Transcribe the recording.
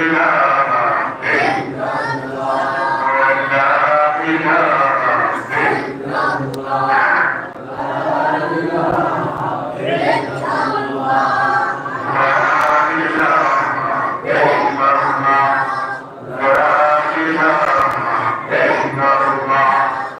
إله إلا الله